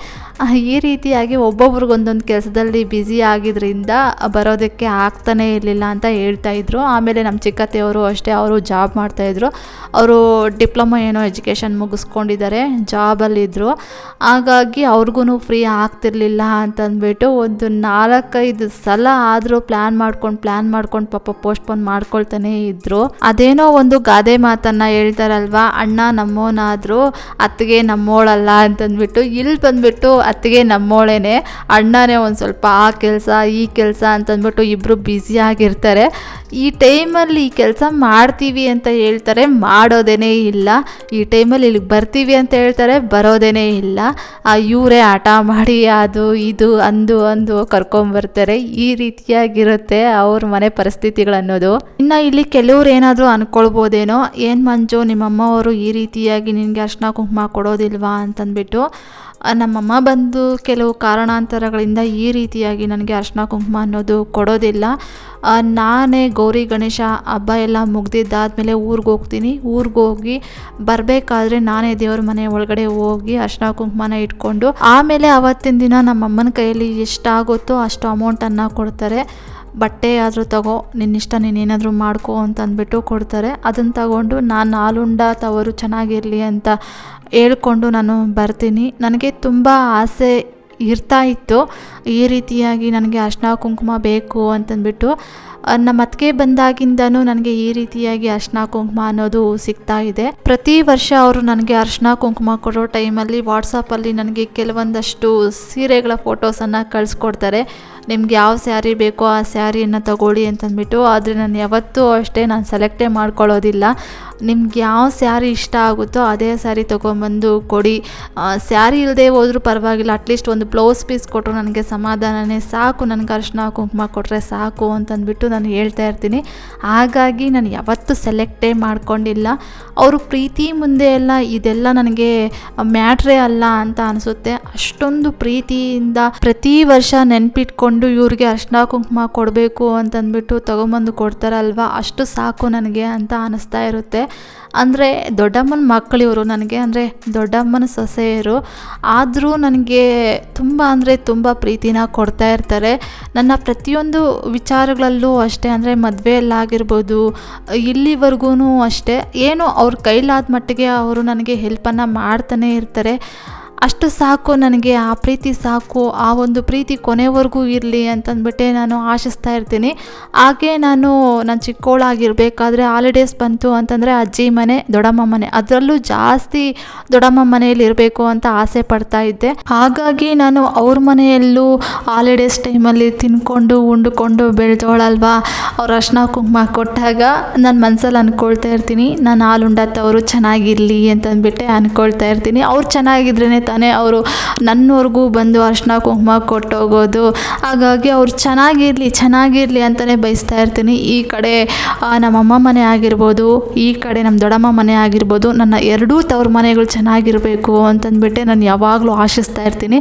Speaker 1: ಈ ರೀತಿಯಾಗಿ ಒಬ್ಬೊಬ್ರಿಗೊಂದೊಂದು ಕೆಲಸದಲ್ಲಿ ಬ್ಯುಸಿ ಆಗಿದ್ದರಿಂದ ಬರೋದಕ್ಕೆ ಆಗ್ತಾನೇ ಇರಲಿಲ್ಲ ಅಂತ ಹೇಳ್ತಾ ಇದ್ರು. ಆಮೇಲೆ ನಮ್ಮ ಚಿಕ್ಕತ್ತೆಯವರು ಅಷ್ಟೇ, ಅವರು ಜಾಬ್ ಮಾಡ್ತಾಯಿದ್ರು ಅವರು ಡಿಪ್ಲೊಮೊ ಏನೋ ಎಜುಕೇಷನ್ ಮುಗಿಸ್ಕೊಂಡಿದ್ದಾರೆ ಜಾಬಲ್ಲಿದ್ದರು ಹಾಗಾಗಿ ಅವ್ರಿಗೂ ಫ್ರೀ ಆಗ್ತಿರ್ಲಿಲ್ಲ ಅಂತಂದ್ಬಿಟ್ಟು ಒಂದು ನಾಲ್ಕೈದು ಸಲ ಆದರೂ ಪ್ಲ್ಯಾನ್ ಮಾಡ್ಕೊಂಡು ಪ್ಲ್ಯಾನ್ ಮಾಡ್ಕೊಂಡು ಪಾಪ ಪೋಸ್ಟ್ಪೋನ್ ಮಾಡ್ಕೊಳ್ತಾನೆ ಇದ್ದರು ಅದೇನೋ ಒಂದು ಗಾದೆ ಮಾತನ್ನು ಹೇಳ್ತಾರಲ್ವಾ, ಅಣ್ಣ ನಮ್ಮೋನಾದರೂ, ಅತ್ತಿಗೆ ನಮ್ಮೋಳಲ್ಲ ಅಂತಂದ್ಬಿಟ್ಟು, ಇಲ್ಲಿ ಬಂದ್ಬಿಟ್ಟು ಅತ್ತಿಗೆ ನಮ್ಮೋಳೇನೆ, ಅಣ್ಣನೇ ಒಂದು ಸ್ವಲ್ಪ ಆ ಕೆಲಸ, ಈ ಕೆಲಸ ಅಂತಂದ್ಬಿಟ್ಟು ಇಬ್ಬರು ಬ್ಯುಸಿಯಾಗಿರ್ತಾರೆ ಈ ಟೈಮಲ್ಲಿ ಈ ಕೆಲಸ ಮಾಡ್ತೀವಿ ಅಂತ ಹೇಳ್ತಾರೆ ಮಾಡೋದೇ ಇಲ್ಲ. ಈ ಟೈಮಲ್ಲಿ ಇಲ್ಲಿಗೆ ಬರ್ತೀವಿ ಅಂತ ಹೇಳ್ತಾರೆ ಬರೋದೇ ಇಲ್ಲ. ಆ ಇವರೇ ಆಟ ಮಾಡಿ, ಅದು ಇದು, ಅಂದು ಅಂದು ಕರ್ಕೊಂಬರ್ತಾರೆ ಈ ರೀತಿಯಾಗಿರುತ್ತೆ ಅವ್ರ ಮನೆ ಪರಿಸ್ಥಿತಿಗಳನ್ನೋದು ಇನ್ನು ಇಲ್ಲಿ ಕೆಲವ್ರು ಏನಾದರೂ ಅಂದ್ಕೊಳ್ಬೋದೇನೋ ಏನು ಮಂಜು, ನಿಮ್ಮಮ್ಮ ಅವರು ಈ ರೀತಿಯಾಗಿ ನಿನಗೆ ಅರ್ಶನ ಕುಂಕುಮ ಕೊಡೋದಿಲ್ವಾ ಅಂತಂದ್ಬಿಟ್ಟು ನಮ್ಮಮ್ಮ ಬಂದು ಕೆಲವು ಕಾರಣಾಂತರಗಳಿಂದ ಈ ರೀತಿಯಾಗಿ ನನಗೆ ಅರ್ಶಿನ ಕುಂಕುಮ ಅನ್ನೋದು ಕೊಡೋದಿಲ್ಲ. ನಾನೇ ಗೌರಿ ಗಣೇಶ ಹಬ್ಬ ಎಲ್ಲ ಮುಗ್ದಿದ್ದಾದಮೇಲೆ ಊರಿಗೆ ಹೋಗ್ತೀನಿ. ಊರಿಗೆ ಹೋಗಿ ಬರಬೇಕಾದ್ರೆ ನಾನೇ ದೇವ್ರ ಮನೆ ಒಳಗಡೆ ಹೋಗಿ ಅರ್ಶಿನ ಕುಂಕುಮನ ಇಟ್ಕೊಂಡು, ಆಮೇಲೆ ಅವತ್ತಿನ ದಿನ ನಮ್ಮಮ್ಮನ ಕೈಯಲ್ಲಿ ಎಷ್ಟಾಗುತ್ತೋ ಅಷ್ಟು ಅಮೌಂಟನ್ನು ಕೊಡ್ತಾರೆ. ಬಟ್ಟೆ ಆದರೂ ತಗೋ, ನಿನ್ನಿಷ್ಟ ನೀನೇನಾದರೂ ಮಾಡ್ಕೋ ಅಂತ ಅಂದ್ಬಿಟ್ಟು ಕೊಡ್ತಾರೆ. ಅದನ್ನು ತಗೊಂಡು ನಾನು ಹಾಲುಂಡ ತವರು ಚೆನ್ನಾಗಿರಲಿ ಅಂತ ಹೇಳ್ಕೊಂಡು ನಾನು ಬರ್ತೀನಿ. ನನಗೆ ತುಂಬ ಆಸೆ ಇರ್ತಾ ಇತ್ತು. ಈ ರೀತಿಯಾಗಿ ನನಗೆ ಅರ್ಶಿನ ಕುಂಕುಮ ಬೇಕು ಅಂತಂದ್ಬಿಟ್ಟು ನಮ್ಮ ಅತ್ತಿಗೆ ಬಂದಾಗಿಂದನೂ ನನಗೆ ಈ ರೀತಿಯಾಗಿ ಅರ್ಶನ ಕುಂಕುಮ ಅನ್ನೋದು ಸಿಗ್ತಾ ಇದೆ. ಪ್ರತಿ ವರ್ಷ ಅವರು ನನಗೆ ಅರ್ಶನ ಕುಂಕುಮ ಕೊಡೋ ಟೈಮಲ್ಲಿ ವಾಟ್ಸಪ್ಪಲ್ಲಿ ನನಗೆ ಕೆಲವೊಂದಷ್ಟು ಸೀರೆಗಳ ಫೋಟೋಸನ್ನು ಕಳಿಸ್ಕೊಡ್ತಾರೆ. ನಿಮ್ಗೆ ಯಾವ ಸ್ಯಾರಿ ಬೇಕೋ ಆ ಸ್ಯಾರಿಯನ್ನು ತಗೊಳ್ಳಿ ಅಂತಂದ್ಬಿಟ್ಟು, ಆದರೆ ನಾನು ಯಾವತ್ತೂ ಅಷ್ಟೇ ನಾನು ಸೆಲೆಕ್ಟೇ ಮಾಡ್ಕೊಳ್ಳೋದಿಲ್ಲ. ನಿಮ್ಗೆ ಯಾವ ಸ್ಯಾರಿ ಇಷ್ಟ ಆಗುತ್ತೋ ಅದೇ ಸ್ಯಾರಿ ತೊಗೊಂಬಂದು ಕೊಡಿ. ಸ್ಯಾರಿ ಇಲ್ಲದೆ ಹೋದರೂ ಪರವಾಗಿಲ್ಲ ಅಟ್ಲೀಸ್ಟ್ ಒಂದು ಬ್ಲೌಸ್ ಪೀಸ್ ಕೊಟ್ಟರು ನನಗೆ ಸಮಾಧಾನನೇ ಸಾಕು. ನನಗೆ ಅರ್ಶನ ಕುಂಕುಮ ಕೊಟ್ಟರೆ ಸಾಕು ಅಂತಂದ್ಬಿಟ್ಟು ನಾನು ಹೇಳ್ತಾ ಇರ್ತೀನಿ. ಹಾಗಾಗಿ ನಾನು ಯಾವತ್ತೂ ಸೆಲೆಕ್ಟೇ ಮಾಡ್ಕೊಂಡಿಲ್ಲ. ಅವರು ಪ್ರೀತಿ ಮುಂದೆ ಎಲ್ಲ ಇದೆಲ್ಲ ನನಗೆ ಮ್ಯಾಟ್ರೇ ಅಲ್ಲ ಅಂತ ಅನಿಸುತ್ತೆ. ಅಷ್ಟೊಂದು ಪ್ರೀತಿಯಿಂದ ಪ್ರತಿ ವರ್ಷ ನೆನ್ಪಿಟ್ಕೊಂಡು ಇವ್ರಿಗೆ ಅರ್ಶಿನ ಕುಂಕುಮ ಕೊಡಬೇಕು ಅಂತಂದ್ಬಿಟ್ಟು ತೊಗೊಂಬಂದು ಕೊಡ್ತಾರಲ್ವ? ಅಷ್ಟು ಸಾಕು ನನಗೆ ಅಂತ ಅನಿಸ್ತಾ ಇರುತ್ತೆ. ಅಂದರೆ ದೊಡ್ಡಮ್ಮನ ಮಕ್ಕಳಿವರು ನನಗೆ ಅಂದರೆ ದೊಡ್ಡಮ್ಮನ ಸೊಸೆಯರು ಆದರೂ ನನಗೆ ತುಂಬ ಅಂದರೆ ತುಂಬ ಪ್ರೀತಿನ ಕೊಡ್ತಾ ಇರ್ತಾರೆ. ನನ್ನ ಪ್ರತಿಯೊಂದು ವಿಚಾರಗಳಲ್ಲೂ ಅಷ್ಟೇ ಅಂದರೆ ಮದುವೆಯಲ್ಲಾಗಿರ್ಬೋದು ಇಲ್ಲಿವರೆಗೂ ಅಷ್ಟೇ. ಏನು ಅವ್ರ ಕೈಲಾದ ಮಟ್ಟಿಗೆ ಅವರು ನನಗೆ ಹೆಲ್ಪನ್ನು ಮಾಡ್ತಾನೆ ಇರ್ತಾರೆ. ಅಷ್ಟು ಸಾಕು, ನನಗೆ ಆ ಪ್ರೀತಿ ಸಾಕು, ಆ ಒಂದು ಪ್ರೀತಿ ಕೊನೆವರೆಗೂ ಇರಲಿ ಅಂತಂದ್ಬಿಟ್ಟೆ ನಾನು ಆಶಿಸ್ತಾ ಇರ್ತೀನಿ. ಹಾಗೆ ನಾನು ನಾನು ಚಿಕ್ಕವಳಾಗಿರ್ಬೇಕಾದ್ರೆ ಹಾಲಿಡೇಸ್ ಬಂತು ಅಂತಂದರೆ ಅಜ್ಜಿ ಮನೆ, ದೊಡ್ಡಮ್ಮ ಮನೆ, ಅದರಲ್ಲೂ ಜಾಸ್ತಿ ದೊಡ್ಡಮ್ಮ ಮನೆಯಲ್ಲಿ ಇರಬೇಕು ಅಂತ ಆಸೆ ಪಡ್ತಾ ಇದ್ದೆ. ಹಾಗಾಗಿ ನಾನು ಅವ್ರ ಮನೆಯಲ್ಲೂ ಹಾಲಿಡೇಸ್ ಟೈಮಲ್ಲಿ ತಿನ್ಕೊಂಡು, ಉಂಡುಕೊಂಡು, ಬೆಳೆದೋಳಲ್ವಾ, ಅವ್ರ ಅರ್ಶನ ಕುಂಕುಮ ಕೊಟ್ಟಾಗ ನಾನು ಮನಸ್ಸಲ್ಲಿ ಅಂದ್ಕೊಳ್ತಾ ಇರ್ತೀನಿ, ನಾನು ಹಾಲುಂಡತ್ತವರು ಚೆನ್ನಾಗಿರಲಿ ಅಂತಂದ್ಬಿಟ್ಟೆ ಅಂದ್ಕೊಳ್ತಾ ಇರ್ತೀನಿ. ಅವ್ರು ಚೆನ್ನಾಗಿದ್ರೇ ತಾನೇ ಅವರು ನನ್ನವರೆಗೂ ಬಂದು ಅರ್ಶಿನ ಕುಂಕುಮ ಕೊಟ್ಟೋಗೋದು. ಹಾಗಾಗಿ ಅವ್ರು ಚೆನ್ನಾಗಿರಲಿ ಚೆನ್ನಾಗಿರಲಿ ಅಂತಲೇ ಬಯಸ್ತಾ ಇರ್ತೀನಿ. ಈ ಕಡೆ ನಮ್ಮಮ್ಮ ಮನೆ ಆಗಿರ್ಬೋದು, ಈ ಕಡೆ ನಮ್ಮ ದೊಡ್ಡಮ್ಮ ಮನೆ ಆಗಿರ್ಬೋದು, ನನ್ನ ಎರಡೂ ತವ್ರ ಮನೆಗಳು ಚೆನ್ನಾಗಿರಬೇಕು ಅಂತಂದ್ಬಿಟ್ಟೆ ನಾನು ಯಾವಾಗಲೂ ಆಶಿಸ್ತಾ ಇರ್ತೀನಿ.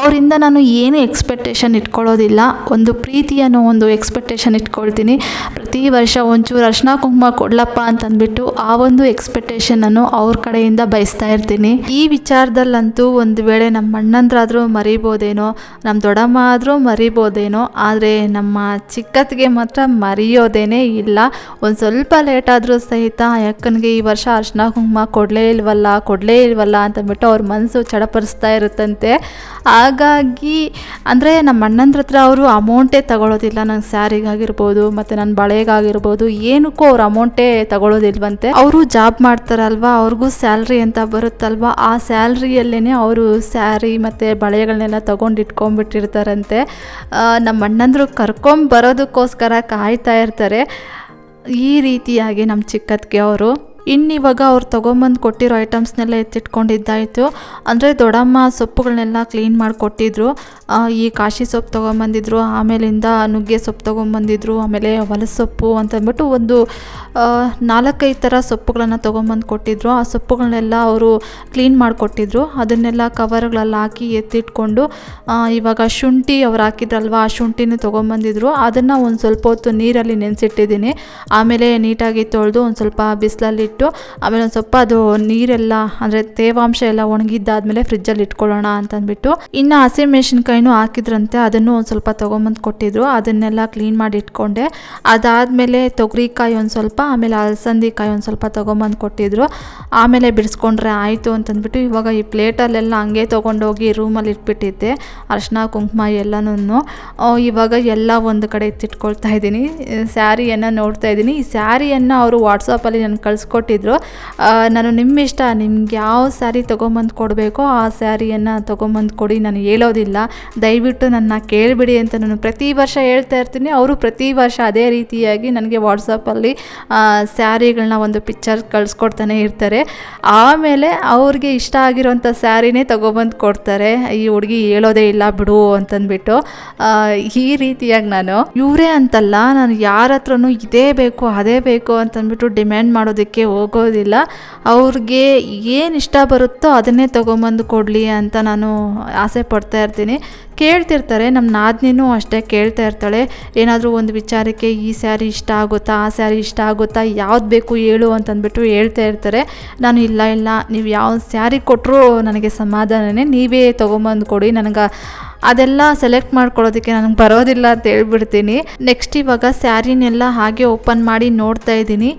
Speaker 1: ಅವರಿಂದ ನಾನು ಏನು ಎಕ್ಸ್ಪೆಕ್ಟೇಷನ್ ಇಟ್ಕೊಳ್ಳೋದಿಲ್ಲ. ಒಂದು ಪ್ರೀತಿ ಅನ್ನೋ ಒಂದು ಎಕ್ಸ್ಪೆಕ್ಟೇಷನ್ ಇಟ್ಕೊಳ್ತೀನಿ. ಪ್ರತಿ ವರ್ಷ ಒಂಚೂರು ಅರ್ಶಿನ ಕುಂಕುಮ ಕೊಡ್ಲಪ್ಪ ಅಂತಂದ್ಬಿಟ್ಟು ಆ ಒಂದು ಎಕ್ಸ್ಪೆಕ್ಟೇಷನನ್ನು ಅವ್ರ ಕಡೆಯಿಂದ ಬಯಸ್ತಾ ಇರ್ತೀನಿ. ಈ ವಿಚಾರದಲ್ಲಂತೂ ಒಂದು ವೇಳೆ ನಮ್ಮ ಅಣ್ಣಂದ್ರಾದರೂ ಮರಿಬೋದೇನೋ, ನಮ್ಮ ದೊಡ್ಡಮ್ಮ ಆದರೂ ಮರಿಬೋದೇನೋ, ಆದರೆ ನಮ್ಮ ಚಿಕ್ಕತ್ತಿಗೆ ಮಾತ್ರ ಮರೆಯೋದೇನೇ ಇಲ್ಲ. ಒಂದು ಸ್ವಲ್ಪ ಲೇಟ್ ಆದರೂ ಸಹಿತ ಅಕ್ಕನಿಗೆ ಈ ವರ್ಷ ಅರ್ಶಿನ ಕುಂಕುಮ ಕೊಡಲೇ ಇಲ್ವಲ್ಲ ಕೊಡಲೇ ಇಲ್ವಲ್ಲ ಅಂತಂದ್ಬಿಟ್ಟು ಅವ್ರ ಮನಸ್ಸು ಚಡಪಡಿಸ್ತಾ ಇರುತ್ತಂತೆ. ಹಾಗಾಗಿ ಅಂದರೆ ನಮ್ಮ ಅಣ್ಣಂದ್ರ ಹತ್ರ ಅವರು ಅಮೌಂಟೇ ತಗೊಳ್ಳೋದಿಲ್ಲ ನಂಗೆ ಸ್ಯಾರಿಗಾಗಿರ್ಬೋದು ಮತ್ತು ನನ್ನ ಬಳೆಗಾಗಿರ್ಬೋದು, ಏನಕ್ಕೂ ಅವ್ರು ಅಮೌಂಟೇ ತಗೊಳ್ಳೋದಿಲ್ವಂತೆ ಅವರು ಜಾಬ್ ಮಾಡ್ತಾರಲ್ವ, ಅವ್ರಿಗೂ ಸ್ಯಾಲ್ರಿ ಅಂತ ಬರುತ್ತಲ್ವ, ಆ ಸ್ಯಾಲ್ರಿಯಲ್ಲೇ ಅವರು ಸ್ಯಾರಿ ಮತ್ತು ಬಳೆಗಳನ್ನೆಲ್ಲ ತೊಗೊಂಡು ಇಟ್ಕೊಂಡ್ಬಿಟ್ಟಿರ್ತಾರಂತೆ. ನಮ್ಮ ಅಣ್ಣಂದ್ರು ಕರ್ಕೊಂಬರೋದಕ್ಕೋಸ್ಕರ ಕಾಯ್ತಾ ಇರ್ತಾರೆ. ಈ ರೀತಿಯಾಗಿ ನಮ್ಮ ಚಿಕ್ಕತ್ತಿಗೆ ಅವರು. ಇನ್ನಿವಾಗ ಅವ್ರು ತೊಗೊಂಬಂದು ಕೊಟ್ಟಿರೋ ಐಟಮ್ಸ್ನೆಲ್ಲ ಎತ್ತಿಟ್ಕೊಂಡಿದ್ದಾಯಿತು. ಅಂದರೆ ದೊಡ್ಡಮ್ಮ ಸೊಪ್ಪುಗಳನ್ನೆಲ್ಲ ಕ್ಲೀನ್ ಮಾಡಿಕೊಟ್ಟಿದ್ರು. ಈ ಕಾಶಿ ಸೊಪ್ಪು ತೊಗೊಂಬಂದಿದ್ರು, ಆಮೇಲಿಂದ ನುಗ್ಗೆ ಸೊಪ್ಪು ತೊಗೊಂಬಂದಿದ್ರು, ಆಮೇಲೆ ಹೊಲಸೊಪ್ಪು ಅಂತಂದ್ಬಿಟ್ಟು ಒಂದು ನಾಲ್ಕೈದು ಥರ ಸೊಪ್ಪುಗಳನ್ನು ತೊಗೊಂಬಂದು ಕೊಟ್ಟಿದ್ರು. ಆ ಸೊಪ್ಪುಗಳನ್ನೆಲ್ಲ ಅವರು ಕ್ಲೀನ್ ಮಾಡಿಕೊಟ್ಟಿದ್ರು. ಅದನ್ನೆಲ್ಲ ಕವರ್ಗಳಲ್ಲಿ ಹಾಕಿ ಎತ್ತಿಟ್ಕೊಂಡು ಇವಾಗ ಶುಂಠಿ ಅವ್ರು ಹಾಕಿದ್ರಲ್ವ, ಆ ಶುಂಠಿನೂ ತೊಗೊಂಬಂದಿದ್ರು. ಅದನ್ನು ಒಂದು ಸ್ವಲ್ಪ ಹೊತ್ತು ನೀರಲ್ಲಿ ನೆನೆಸಿಟ್ಟಿದ್ದೀನಿ. ಆಮೇಲೆ ನೀಟಾಗಿ ತೊಳೆದು ಒಂದು ಸ್ವಲ್ಪ ಆಮೇಲೆ ಒಂದು ಸ್ವಲ್ಪ ಅದು ನೀರೆಲ್ಲ, ಅಂದರೆ ತೇವಾಂಶ ಎಲ್ಲ ಒಣಗಿದ್ದಾದ್ಮೇಲೆ ಫ್ರಿಜ್ಜಲ್ಲಿ ಇಟ್ಕೊಳ್ಳೋಣ ಅಂತಂದ್ಬಿಟ್ಟು ಇನ್ನು ಹಸಿಮೆಣಸಿನ್ಕಾಯಿನೂ ಹಾಕಿದ್ರಂತೆ, ಅದನ್ನು ಒಂದು ಸ್ವಲ್ಪ ತೊಗೊಂಬಂದು ಕೊಟ್ಟಿದ್ರು. ಅದನ್ನೆಲ್ಲ ಕ್ಲೀನ್ ಮಾಡಿ ಇಟ್ಕೊಂಡೆ. ಅದಾದಮೇಲೆ ತೊಗರಿಕಾಯಿ ಒಂದು ಸ್ವಲ್ಪ, ಆಮೇಲೆ ಅಲಸಂದಿ ಕಾಯಿ ಒಂದು ಸ್ವಲ್ಪ ತೊಗೊಂಬಂದು ಕೊಟ್ಟಿದ್ರು. ಆಮೇಲೆ ಬಿಡಿಸ್ಕೊಂಡ್ರೆ ಆಯಿತು ಅಂತಂದ್ಬಿಟ್ಟು ಇವಾಗ ಈ ಪ್ಲೇಟಲ್ಲೆಲ್ಲ ಹಂಗೆ ತೊಗೊಂಡೋಗಿ ರೂಮಲ್ಲಿ ಇಟ್ಬಿಟ್ಟಿದ್ದೆ ಅರ್ಶಿನ ಕುಂಕುಮ ಎಲ್ಲನೂ ಇವಾಗ ಎಲ್ಲ ಒಂದು ಕಡೆ ಎತ್ತಿಟ್ಕೊಳ್ತಾ ಇದ್ದೀನಿ. ಸ್ಯಾರಿಯನ್ನು ನೋಡ್ತಾ ಇದ್ದೀನಿ. ಈ ಸ್ಯಾರಿಯನ್ನು ಅವರು ವಾಟ್ಸಪ್ಪಲ್ಲಿ ನಾನು ಕಳಿಸ್ಕೊಟ್ಟಿದ್ರು ಆ, ನಾನು ನಿಮ್ಮ ಇಷ್ಟ ನಿಮ್ಗೆ ಯಾವ ಸ್ಯಾರಿ ತೊಗೊಂಬಂದು ಕೊಡಬೇಕೋ ಆ ಸ್ಯಾರಿಯನ್ನು ತೊಗೊಂಬಂದು ಕೊಡಿ ನಾನು ಹೇಳೋದಿಲ್ಲ. ದಯವಿಟ್ಟು ನನ್ನ ಕೇಳಿಬಿಡಿ ಅಂತ ನಾನು ಪ್ರತಿ ವರ್ಷ ಹೇಳ್ತಾ ಇರ್ತೀನಿ. ಅವರು ಪ್ರತಿ ವರ್ಷ ಅದೇ ರೀತಿಯಾಗಿ ನನಗೆ ವಾಟ್ಸಪ್ಪಲ್ಲಿ ಸ್ಯಾರಿಗಳನ್ನ ಒಂದು ಪಿಕ್ಚರ್ ಕಳಿಸ್ಕೊಡ್ತಾನೆ ಇರ್ತಾರೆ. ಆಮೇಲೆ ಅವ್ರಿಗೆ ಇಷ್ಟ ಆಗಿರೋಂಥ ಸ್ಯಾರಿನೇ ತೊಗೊಬಂದು ಕೊಡ್ತಾರೆ. ಈ ಹುಡುಗಿ ಹೇಳೋದೇ ಇಲ್ಲ ಬಿಡು ಅಂತಂದ್ಬಿಟ್ಟು. ಈ ರೀತಿಯಾಗಿ ನಾನು ಇವರೇ ಅಂತಲ್ಲ ನಾನು ಯಾರ ಹತ್ರನೂ ಇದೇ ಬೇಕು ಅದೇ ಬೇಕು ಅಂತಂದ್ಬಿಟ್ಟು ಡಿಮ್ಯಾಂಡ್ ಮಾಡೋದಕ್ಕೆ ಹೋಗೋದಿಲ್ಲ. ಅವ್ರಿಗೆ ಏನು ಇಷ್ಟ ಬರುತ್ತೋ ಅದನ್ನೇ ತೊಗೊಂಬಂದು ಕೊಡಲಿ ಅಂತ ನಾನು ಆಸೆ ಪಡ್ತಾ ಇರ್ತೀನಿ. ಕೇಳ್ತಿರ್ತಾರೆ ನಮ್ಮ ನಾದಿನಿನೂ ಅಷ್ಟೇ ಕೇಳ್ತಾ ಇರ್ತಾಳೆ. ಏನಾದರೂ ಒಂದು ವಿಚಾರಕ್ಕೆ ಈ ಸ್ಯಾರಿ ಇಷ್ಟ ಆಗುತ್ತಾ, ಆ ಸ್ಯಾರಿ ಇಷ್ಟ ಆಗುತ್ತಾ, ಯಾವ್ದು ಬೇಕು ಹೇಳು ಅಂತಂದ್ಬಿಟ್ಟು ಹೇಳ್ತಾ ಇರ್ತಾರೆ. ನಾನು ಇಲ್ಲ ಇಲ್ಲ, ನೀವು ಯಾವ ಸ್ಯಾರಿ ಕೊಟ್ಟರು ನನಗೆ ಸಮಾಧಾನನೇ, ನೀವೇ ತೊಗೊಂಬಂದು ಕೊಡಿ, ನನಗೆ ಅದೆಲ್ಲ ಸೆಲೆಕ್ಟ್ ಮಾಡ್ಕೊಳ್ಳೋದಕ್ಕೆ ನನಗೆ ಬರೋದಿಲ್ಲ ಅಂತ ಹೇಳ್ಬಿಡ್ತೀನಿ. ನೆಕ್ಸ್ಟ್ ಇವಾಗ ಸ್ಯಾರಿನೆಲ್ಲ ಹಾಗೆ ಓಪನ್ ಮಾಡಿ ನೋಡ್ತಾ ಇದ್ದೀನಿ.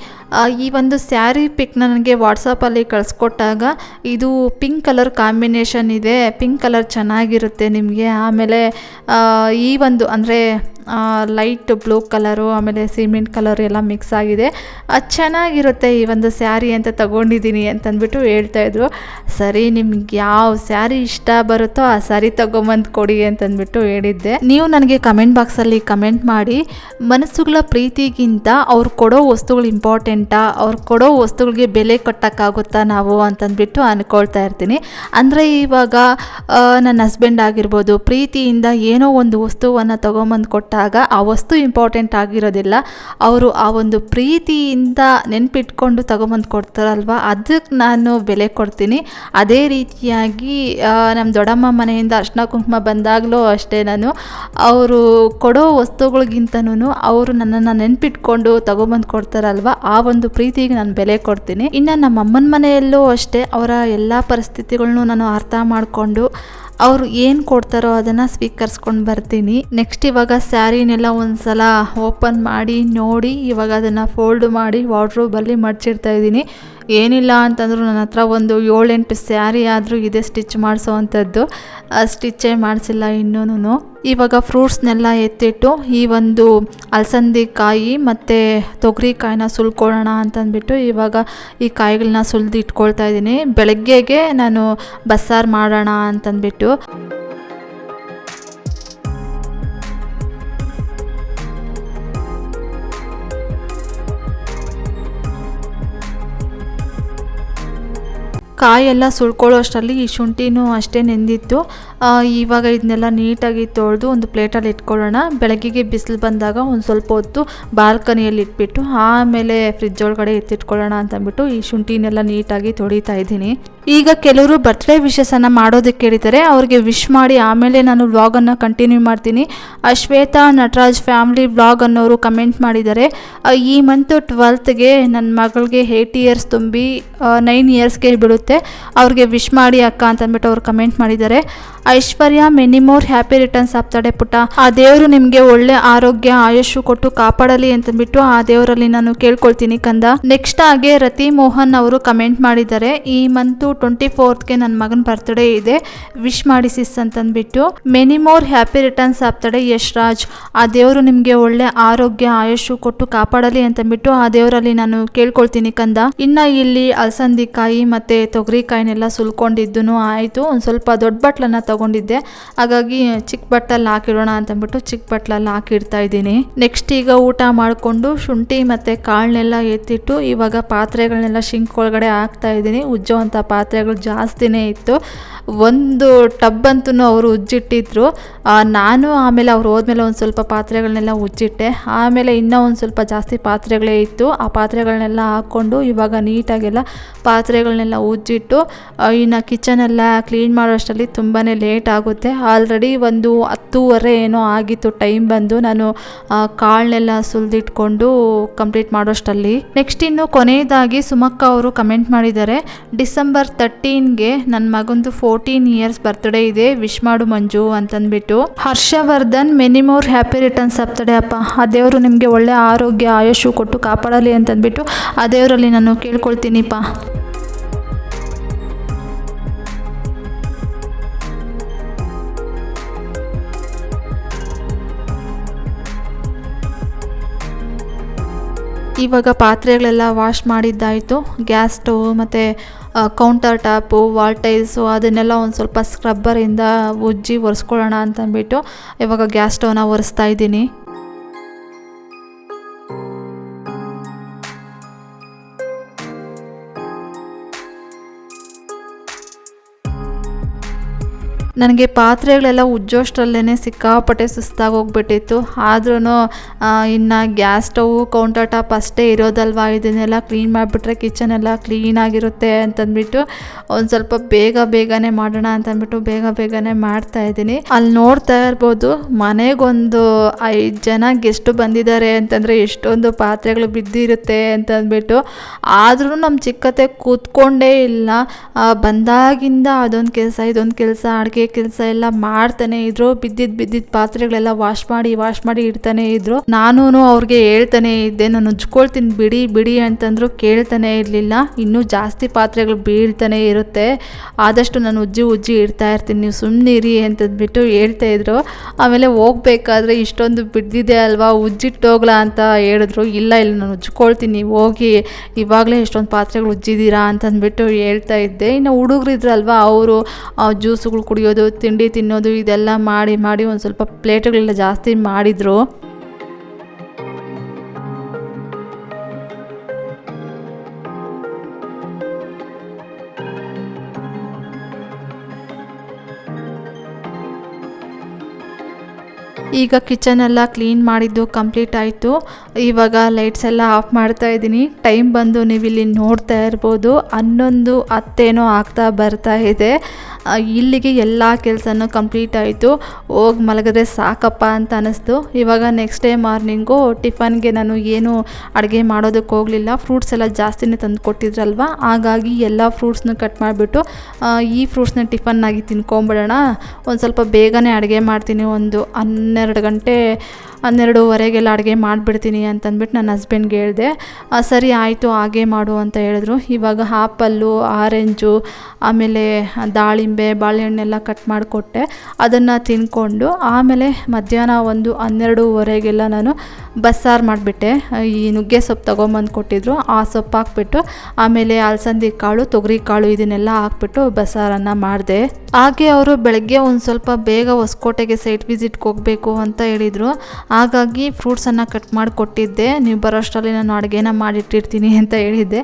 Speaker 1: ಈ ಒಂದು ಸ್ಯಾರಿ ಪಿಕ್ ನನಗೆ ವಾಟ್ಸಪ್ಪಲ್ಲಿ ಕಳಿಸ್ಕೊಟ್ಟಾಗ ಇದು ಪಿಂಕ್ ಕಲರ್ ಕಾಂಬಿನೇಷನ್ ಇದೆ ಪಿಂಕ್ ಕಲರ್ ಚೆನ್ನಾಗಿರುತ್ತೆ ನಿಮಗೆ. ಆಮೇಲೆ ಈ ಒಂದು ಅಂದರೆ ಲೈಟ್ ಬ್ಲೂ ಕಲರು ಆಮೇಲೆ ಸಿಮೆಂಟ್ ಕಲರ್ ಎಲ್ಲ ಮಿಕ್ಸ್ ಆಗಿದೆ. ಅದು ಚೆನ್ನಾಗಿರುತ್ತೆ ಈ ಒಂದು ಸ್ಯಾರಿ ಅಂತ ತಗೊಂಡಿದ್ದೀನಿ ಅಂತಂದ್ಬಿಟ್ಟು ಹೇಳ್ತಾಯಿದ್ರು ಸರಿ, ನಿಮ್ಗೆ ಯಾವ ಸ್ಯಾರಿ ಇಷ್ಟ ಬರುತ್ತೋ ಆ ಸ್ಯಾರಿ ತೊಗೊಂಬಂದು ಕೊಡಿ ಅಂತಂದ್ಬಿಟ್ಟು ಹೇಳಿದ್ದೆ. ನೀವು ನನಗೆ ಕಮೆಂಟ್ ಬಾಕ್ಸಲ್ಲಿ ಕಮೆಂಟ್ ಮಾಡಿ, ಮನಸ್ಸುಗಳ ಪ್ರೀತಿಗಿಂತ ಅವ್ರು ಕೊಡೋ ವಸ್ತುಗಳು ಇಂಪಾರ್ಟೆಂಟಾ ಅವ್ರು ಕೊಡೋ ವಸ್ತುಗಳಿಗೆ ಬೆಲೆ ಕಟ್ಟೋಕ್ಕಾಗುತ್ತಾ ನಾವು ಅಂತಂದ್ಬಿಟ್ಟು ಅಂದ್ಕೊಳ್ತಾ ಇರ್ತೀನಿ. ಅಂದರೆ ಇವಾಗ ನನ್ನ ಹಸ್ಬೆಂಡ್ ಆಗಿರ್ಬೋದು, ಪ್ರೀತಿಯಿಂದ ಏನೋ ಒಂದು ವಸ್ತುವನ್ನು ತೊಗೊಂಬಂದು ಕೊಟ್ಟಾಗ ಆ ವಸ್ತು ಇಂಪಾರ್ಟೆಂಟ್ ಆಗಿರೋದಿಲ್ಲ. ಅವರು ಆ ಒಂದು ಪ್ರೀತಿಯಿಂದ ನೆನ್ಪಿಟ್ಕೊಂಡು ತೊಗೊಂಬಂದು ಕೊಡ್ತಾರಲ್ವ? ಅದಕ್ಕೆ ನಾನು ಬೆಲೆ ಕೊಡ್ತೀನಿ. ಅದೇ ರೀತಿಯಾಗಿ ನಮ್ಮ ದೊಡ್ಡಮ್ಮ ಮನೆಯಿಂದ ಅರ್ಶಿನ ಕುಂಕುಮ ಬಂದಾಗಲೂ ಅಷ್ಟೇ ನಾನು. ಅವರು ಕೊಡೋ ವಸ್ತುಗಳಿಗಿಂತನೂ ಅವರು ನನ್ನನ್ನು ನೆನ್ಪಿಟ್ಕೊಂಡು ತೊಗೊಂಬಂದು ಕೊಡ್ತಾರಲ್ವ? ಆ ಒಂದು ಪ್ರೀತಿಗೆ ನಾನು ಬೆಲೆ ಕೊಡ್ತೀನಿ. ಇನ್ನು ನಮ್ಮ ಅಮ್ಮನ ಮನೆಯಲ್ಲೂ ಅಷ್ಟೇ, ಅವರ ಎಲ್ಲ ಪರಿಸ್ಥಿತಿಗಳನ್ನು ನಾನು ಅರ್ಥ ಮಾಡಿಕೊಂಡು ಅವರು ಏನು ಕೊಡ್ತಾರೋ ಅದನ್ನು ಸ್ವೀಕರಿಸ್ಕೊಂಡು ಬರ್ತೀನಿ. ನೆಕ್ಸ್ಟ್ ಇವಾಗ ಸ್ಯಾರಿನೆಲ್ಲ ಒಂದು ಸಲ ಓಪನ್ ಮಾಡಿ ನೋಡಿ, ಇವಾಗ ಅದನ್ನು ಫೋಲ್ಡ್ ಮಾಡಿ ವಾರ್ಡ್ರೋಬಲ್ಲಿ ಮಡ್ಚಿಡ್ತಾ ಇದ್ದೀನಿ. ಏನಿಲ್ಲ ಅಂತಂದ್ರು ನನ್ನ ಹತ್ರ ಒಂದು ಏಳೆಂಟು ಸ್ಯಾರಿ ಆದರೂ ಇದೆ ಸ್ಟಿಚ್ ಮಾಡಿಸೋ ಅಂಥದ್ದು ಸ್ಟಿಚ್ಚೇ ಮಾಡಿಸಿಲ್ಲ ಇನ್ನೂ ಇವಾಗ ಫ್ರೂಟ್ಸ್ನೆಲ್ಲ ಎತ್ತಿಟ್ಟು ಈ ಒಂದು ಅಲಸಂದಿ ಕಾಯಿ ಮತ್ತು ತೊಗರಿ ಕಾಯಿನ ಸುಲ್ಕೊಳ್ಳೋಣ ಅಂತಂದ್ಬಿಟ್ಟು ಇವಾಗ ಈ ಕಾಯಿಗಳನ್ನ ಸುಲಿದು ಇಟ್ಕೊಳ್ತಾ ಇದ್ದೀನಿ. ಬೆಳಗ್ಗೆಗೆ ನಾನು ಬಸ್ಸಾರು ಮಾಡೋಣ ಅಂತಂದ್ಬಿಟ್ಟು. ಕಾಯೆಲ್ಲ ಸುಳ್ಕೊಳ್ಳೋ ಅಷ್ಟರಲ್ಲಿ ಈ ಶುಂಠಿನೂ ಅಷ್ಟೇ ನೆಂದಿತ್ತು. ಇವಾಗ ಇದನ್ನೆಲ್ಲ ನೀಟಾಗಿ ತೊಳೆದು ಒಂದು ಪ್ಲೇಟಲ್ಲಿ ಇಟ್ಕೊಳ್ಳೋಣ. ಬೆಳಗ್ಗೆಗೆ ಬಿಸಿಲು ಬಂದಾಗ ಒಂದು ಸ್ವಲ್ಪ ಹೊತ್ತು ಬಾಲ್ಕನಿಯಲ್ಲಿ ಇಟ್ಬಿಟ್ಟು ಆಮೇಲೆ ಫ್ರಿಜ್ ಒಳಗಡೆ ಎತ್ತಿಟ್ಕೊಳ್ಳೋಣ ಅಂತಂದ್ಬಿಟ್ಟು ಈ ಶುಂಠಿನೆಲ್ಲ ನೀಟಾಗಿ ತೊಳಿತಾ ಇದ್ದೀನಿ. ಈಗ ಕೆಲವರು ಬರ್ತ್ಡೇ ವಿಶಸನ್ನು ಮಾಡೋದಕ್ಕೆ ಹೇಳಿದ್ದಾರೆ. ಅವ್ರಿಗೆ ವಿಶ್ ಮಾಡಿ ಆಮೇಲೆ ನಾನು ವ್ಲಾಗನ್ನು ಕಂಟಿನ್ಯೂ ಮಾಡ್ತೀನಿ. ಅಶ್ವೇತಾ ಶ್ವೇತಾ ನಟರಾಜ್ ಫ್ಯಾಮಿಲಿ ವ್ಲಾಗ್ ಅನ್ನೋರು ಕಮೆಂಟ್ ಮಾಡಿದ್ದಾರೆ. ಈ ಮಂತು ಟ್ವೆಲ್ತ್ಗೆ ನನ್ನ ಮಗಳಿಗೆ ಏಯ್ಟ್ ಇಯರ್ಸ್ ತುಂಬಿ ನೈನ್ ಇಯರ್ಸ್ಗೆ ಬಿಡುತ್ತೆ. ಅವ್ರಿಗೆ ವಿಶ್ ಮಾಡಿ ಅಕ್ಕ ಅಂತಂದ್ಬಿಟ್ಟು ಅವ್ರು ಕಮೆಂಟ್ ಮಾಡಿದ್ದಾರೆ. Aishwarya many more happy returns ಆಗ್ತಾಳೆ ಪುಟ್ಟ. ಆ ದೇವರು ನಿಮ್ಗೆ ಒಳ್ಳೆ ಆರೋಗ್ಯ ಆಯುಷು ಕೊಟ್ಟು ಕಾಪಾಡಲಿ ಅಂತಂದ್ಬಿಟ್ಟು ಆ ದೇವರಲ್ಲಿ ನಾನು ಕೇಳ್ಕೊಳ್ತೀನಿ ಕಂದ. ನೆಕ್ಸ್ಟ್ ಹಾಗೆ ರತಿ ಮೋಹನ್ ಅವರು ಕಮೆಂಟ್ ಮಾಡಿದ್ದಾರೆ. ಈ ಮಂತು ಟ್ವೆಂಟಿ ಫೋರ್ತ್ಗೆ ನನ್ನ ಮಗನ ಬರ್ತ್ಡೇ ಇದೆ. ವಿಶ್ ಮಾಡಿ ಸಿಸ್ ಅಂತಂದ್ಬಿಟ್ಟು. ಮೆನಿ ಮೋರ್ ಹ್ಯಾಪಿ ರಿಟರ್ನ್ಸ್ ಆಗ್ತಾಳೆ ಯಶ್ ರಾಜ್ ಆ ದೇವರು ನಿಮಗೆ ಒಳ್ಳೆ ಆರೋಗ್ಯ ಆಯುಷು ಕೊಟ್ಟು ಕಾಪಾಡಲಿ ಅಂತಂದ್ಬಿಟ್ಟು ಆ ದೇವರಲ್ಲಿ ನಾನು ಕೇಳ್ಕೊಳ್ತೀನಿ ಕಂದ. ಇನ್ನ ಇಲ್ಲಿ ಅಲಸಂದಿ ಕಾಯಿ ಮತ್ತೆ ತೊಗರಿ ಕಾಯಿನೆಲ್ಲ ಸುಲ್ಕೊಂಡಿದ್ದು ಆಯ್ತು. ಒಂದು ಸ್ವಲ್ಪ ದೊಡ್ಡ ಬಟ್ಲನ್ನ ತಗೊಂಡಿದ್ದೆ. ಹಾಗಾಗಿ ಚಿಕ್ಕ ಬಟ್ಟಲ್ಲಿ ಹಾಕಿಡೋಣ ಅಂತಂದ್ಬಿಟ್ಟು ಚಿಕ್ಕ ಬಟ್ಲಲ್ಲಿ ಹಾಕಿಡ್ತಾ ಇದ್ದೀನಿ. ನೆಕ್ಸ್ಟ್ ಈಗ ಊಟ ಮಾಡಿಕೊಂಡು ಶುಂಠಿ ಮತ್ತು ಕಾಳನ್ನೆಲ್ಲ ಎತ್ತಿಟ್ಟು ಇವಾಗ ಪಾತ್ರೆಗಳನ್ನೆಲ್ಲ ಶಿಂಕ್ ಒಳಗಡೆ ಹಾಕ್ತಾ ಇದ್ದೀನಿ. ಉಜ್ಜೋವಂಥ ಪಾತ್ರೆಗಳು ಜಾಸ್ತಿನೇ ಇತ್ತು. ಒಂದು ಟಬ್ ಅಂತೂ ಅವರು ಉಜ್ಜಿಟ್ಟಿದ್ರು. ನಾನು ಆಮೇಲೆ ಅವ್ರು ಹೋದ್ಮೇಲೆ ಒಂದು ಸ್ವಲ್ಪ ಪಾತ್ರೆಗಳನ್ನೆಲ್ಲ ಉಜ್ಜಿಟ್ಟೆ. ಆಮೇಲೆ ಇನ್ನೂ ಒಂದು ಸ್ವಲ್ಪ ಜಾಸ್ತಿ ಪಾತ್ರೆಗಳೇ ಇತ್ತು. ಆ ಪಾತ್ರೆಗಳನ್ನೆಲ್ಲ ಹಾಕ್ಕೊಂಡು ಇವಾಗ ನೀಟಾಗೆಲ್ಲ ಪಾತ್ರೆಗಳನ್ನೆಲ್ಲ ಉಜ್ಜಿಟ್ಟು ಇನ್ನು ಕಿಚನೆಲ್ಲ ಕ್ಲೀನ್ ಮಾಡೋಷ್ಟರಲ್ಲಿ ತುಂಬಾ ಲೇಟ್ ಆಗುತ್ತೆ. ಆಲ್ರೆಡಿ ಒಂದು ಹತ್ತೂವರೆ ಏನೋ ಆಗಿತ್ತು, ಟೈಮ್ ಬಂದು ನಾನು ಕಾಳನ್ನೆಲ್ಲ ಸುಲಿದಿಟ್ಕೊಂಡು ಕಂಪ್ಲೀಟ್ ಮಾಡೋಷ್ಟರಲ್ಲಿ ನೆಕ್ಸ್ಟ್ ಇನ್ನು ಕೊನೆಯದಾಗಿ ಸುಮಕ್ಕ ಅವರು ಕಮೆಂಟ್ ಮಾಡಿದ್ದಾರೆ, ಡಿಸೆಂಬರ್ ತರ್ಟೀನ್ಗೆ ನನ್ನ ಮಗಂದು ಫೋರ್ಟೀನ್ ಇಯರ್ಸ್ ಬರ್ತ್ಡೇ ಇದೆ, ವಿಶ್ ಮಾಡು ಮಂಜು ಅಂತಂದ್ಬಿಟ್ಟು, Harshavardhan many more happy returns ಆಗ್ತಡೆ ಅಪ್ಪ. ಆ ದೇವರು ನಿಮಗೆ ಒಳ್ಳೆ ಆರೋಗ್ಯ ಆಯುಷು ಕೊಟ್ಟು ಕಾಪಾಡಲಿ ಅಂತಂದ್ಬಿಟ್ಟು, ಆ ದೇವರಲ್ಲಿ ನಾನು ಕೇಳ್ಕೊಳ್ತೀನಿಪ್ಪ. ಇವಾಗ ಪಾತ್ರೆಗಳೆಲ್ಲ ವಾಶ್ ಮಾಡಿದ್ದಾಯಿತು. ಗ್ಯಾಸ್ ಸ್ಟೋವ್ ಮತ್ತು ಕೌಂಟರ್ ಟಾಪು ವಾಲ್ ಟೈಲ್ಸು ಅದನ್ನೆಲ್ಲ ಒಂದು ಸ್ವಲ್ಪ ಸ್ಕ್ರಬ್ಬರಿಂದ ಉಜ್ಜಿ ಒರೆಸ್ಕೊಳ್ಳೋಣ ಅಂತಂದ್ಬಿಟ್ಟು ಇವಾಗ ಗ್ಯಾಸ್ ಸ್ಟವ್ನ ಒರೆಸ್ತಾ ಇದ್ದೀನಿ. ನನಗೆ ಪಾತ್ರೆಗಳೆಲ್ಲ ಉಜ್ಜೋಷ್ಟರಲ್ಲೇ ಸಿಕ್ಕಾಪಟ್ಟೆ ಸುಸ್ತಾಗಿ ಹೋಗ್ಬಿಟ್ಟಿತ್ತು ಆದ್ರೂ ಇನ್ನು ಗ್ಯಾಸ್ ಸ್ಟವ್ ಕೌಂಟರ್ ಟಾಪ್ ಅಷ್ಟೇ ಇರೋದಲ್ವಾ? ಇದನ್ನೆಲ್ಲ ಕ್ಲೀನ್ ಮಾಡಿಬಿಟ್ರೆ ಕಿಚನ್ ಎಲ್ಲ ಕ್ಲೀನಾಗಿರುತ್ತೆ ಅಂತಂದ್ಬಿಟ್ಟು, ಒಂದು ಸ್ವಲ್ಪ ಬೇಗ ಬೇಗನೆ ಮಾಡೋಣ ಅಂತಂದ್ಬಿಟ್ಟು ಬೇಗ ಬೇಗನೆ ಮಾಡ್ತಾ ಇದ್ದೀನಿ. ಅಲ್ಲಿ ನೋಡ್ತಾ ಇರ್ಬೋದು, ಮನೆಗೊಂದು ಐದು ಜನ ಗೆಸ್ಟ್ ಬಂದಿದ್ದಾರೆ ಅಂತಂದರೆ ಎಷ್ಟೊಂದು ಪಾತ್ರೆಗಳು ಬಿದ್ದಿರುತ್ತೆ ಅಂತಂದ್ಬಿಟ್ಟು. ಆದ್ರೂ ನಮ್ಮ ಚಿಕ್ಕತೆ ಕೂತ್ಕೊಂಡೇ ಇಲ್ಲ. ಬಂದಾಗಿಂದ ಅದೊಂದು ಕೆಲಸ, ಇದೊಂದು ಕೆಲಸ, ಅಡುಗೆ ಕೆಲಸ ಎಲ್ಲ ಮಾಡ್ತಾನೆ ಇದ್ರು, ಬಿದ್ದಿದ್ ಬಿದ್ದಿದ್ ಪಾತ್ರೆಗಳೆಲ್ಲ ವಾಶ್ ಮಾಡಿ ವಾಶ್ ಮಾಡಿ ಇಡ್ತಾನೆ ಇದ್ರು. ನಾನು ಅವ್ರಿಗೆ ಹೇಳ್ತಾನೆ ಇದ್ದೆ, ನಾನು ಉಜ್ಕೊಳ್ತೀನಿ ಬಿಡಿ ಬಿಡಿ ಅಂತಂದ್ರು ಕೇಳ್ತಾನೆ ಇರಲಿಲ್ಲ. ಇನ್ನೂ ಜಾಸ್ತಿ ಪಾತ್ರೆಗಳು ಬೀಳ್ತಾನೆ ಇರುತ್ತೆ. ಆದಷ್ಟು ನಾನು ಉಜ್ಜಿ ಉಜ್ಜಿ ಇಡ್ತಾ ಇರ್ತೀನಿ. ನೀವು ಸುಮ್ಮನಿರಿ ಅಂತಂದ್ಬಿಟ್ಟು ಹೇಳ್ತಾ ಇದ್ರು. ಆಮೇಲೆ ಹೋಗ್ಬೇಕಾದ್ರೆ ಇಷ್ಟೊಂದು ಬಿದ್ದಿದೆ ಅಲ್ವಾ ಉಜ್ಜಿಟ್ಟೋಗ್ಲಾ ಅಂತ ಹೇಳಿದ್ರು. ಇಲ್ಲ ಇಲ್ಲ, ನಾನು ಉಜ್ಕೊಳ್ತೀನಿ ಹೋಗಿ ಇವಾಗಲೇ ಎಷ್ಟೊಂದು ಪಾತ್ರೆಗಳು ಉಜ್ಜಿದ್ದೀರಾ ಅಂತಂದ್ಬಿಟ್ಟು ಹೇಳ್ತಾ ಇದ್ದೆ. ಇನ್ನು ಹುಡುಗರು ಇದ್ರಲ್ವಾ ಅವರು ಜ್ಯೂಸುಗಳು ಕುಡಿಯೋದು ತಿಂಡಿ ತಿನ್ನೋದು, ಇದೆಲ್ಲ ಮಾಡಿ ಮಾಡಿ ಒಂದು ಸ್ವಲ್ಪ ಪ್ಲೇಟ್ಗಳೆಲ್ಲ ಜಾಸ್ತಿ ಮಾಡಿದರು. ಈಗ ಕಿಚನ್ ಎಲ್ಲ ಕ್ಲೀನ್ ಮಾಡಿದ್ದು ಕಂಪ್ಲೀಟ್ ಆಯಿತು. ಇವಾಗ ಲೈಟ್ಸ್ ಎಲ್ಲ ಆಫ್ ಮಾಡ್ತಾ ಇದ್ದೀನಿ. ಟೈಮ್ ಬಂದು ನೀವು ಇಲ್ಲಿ ನೋಡ್ತಾ ಇರ್ಬೋದು. ಹನ್ನೊಂದು ಹತ್ತೇನೋ ಆಗ್ತಾ ಬರ್ತಾ ಇದೆ. ಇಲ್ಲಿಗೆ ಎಲ್ಲ ಕೆಲಸನೂ ಕಂಪ್ಲೀಟ್ ಆಯಿತು. ಹೋಗಿ ಮಲಗಿದ್ರೆ ಸಾಕಪ್ಪ ಅಂತ ಅನ್ನಿಸ್ತು ಇವಾಗ ನೆಕ್ಸ್ಟ್ ಡೇ ಮಾರ್ನಿಂಗು ಟಿಫನ್ಗೆ ನಾನು ಏನು ಅಡುಗೆ ಮಾಡೋದಕ್ಕೆ ಹೋಗಲಿಲ್ಲ. ಫ್ರೂಟ್ಸ್ ಎಲ್ಲ ಜಾಸ್ತಿನೇ ತಂದು ಕೊಟ್ಟಿದ್ರಲ್ವ? ಹಾಗಾಗಿ ಎಲ್ಲ ಫ್ರೂಟ್ಸ್ನ ಕಟ್ ಮಾಡಿಬಿಟ್ಟು ಈ ಫ್ರೂಟ್ಸ್ನ ಟಿಫನ್ನಾಗಿ ತಿನ್ಕೊಂಬಿಡೋಣ. ಒಂದು ಸ್ವಲ್ಪ ಬೇಗನೆ ಅಡುಗೆ ಮಾಡ್ತೀನಿ. ಒಂದು ಹನ್ನೆರಡು ಗಂಟೆ ಹನ್ನೆರಡೂವರೆಗೆಲ್ಲ ಅಡುಗೆ ಮಾಡಿಬಿಡ್ತೀನಿ ಅಂತಂದ್ಬಿಟ್ಟು ನನ್ನ ಹಸ್ಬೆಂಡ್ಗೆ ಹೇಳಿದೆ ಸರಿ ಆಯಿತು, ಹಾಗೆ ಮಾಡು ಅಂತ ಹೇಳಿದ್ರು. ಇವಾಗ ಆಪಲ್ಲು ಆರೆಂಜು, ಆಮೇಲೆ ದಾಳಿಂಬೆ, ಬಾಳೆಹಣ್ಣೆಲ್ಲ ಕಟ್ ಮಾಡಿಕೊಟ್ಟೆ. ಅದನ್ನು ತಿನ್ಕೊಂಡು ಆಮೇಲೆ ಮಧ್ಯಾಹ್ನ ಒಂದು ಹನ್ನೆರಡೂವರೆಗೆಲ್ಲ ನಾನು ಬಸ್ಸಾರು ಮಾಡಿಬಿಟ್ಟೆ. ಈ ನುಗ್ಗೆ ಸೊಪ್ಪು ತೊಗೊಂಬಂದು ಕೊಟ್ಟಿದ್ರು. ಆ ಸೊಪ್ಪು ಹಾಕ್ಬಿಟ್ಟು ಆಮೇಲೆ ಅಲಸಂದಿ ಕಾಳು, ತೊಗರಿ ಕಾಳು ಇದನ್ನೆಲ್ಲ ಹಾಕ್ಬಿಟ್ಟು ಬಸ್ಸಾರನ್ನು ಮಾಡಿದೆ. ಹಾಗೆ ಅವರು ಬೆಳಗ್ಗೆ ಒಂದು ಸ್ವಲ್ಪ ಬೇಗ ಹೊಸಕೋಟೆಗೆ ಸೈಟ್ ವಿಸಿಟ್ಗೆ ಹೋಗಬೇಕು ಅಂತ ಹೇಳಿದರು. ಹಾಗಾಗಿ ಫ್ರೂಟ್ಸನ್ನು ಕಟ್ ಮಾಡಿ ಕೊಟ್ಟಿದ್ದೆ. ನೀವು ಬರೋಷ್ಟರಲ್ಲಿ ನಾನು ಅಡುಗೆನ ಮಾಡಿಟ್ಟಿರ್ತೀನಿ ಅಂತ ಹೇಳಿದ್ದೆ.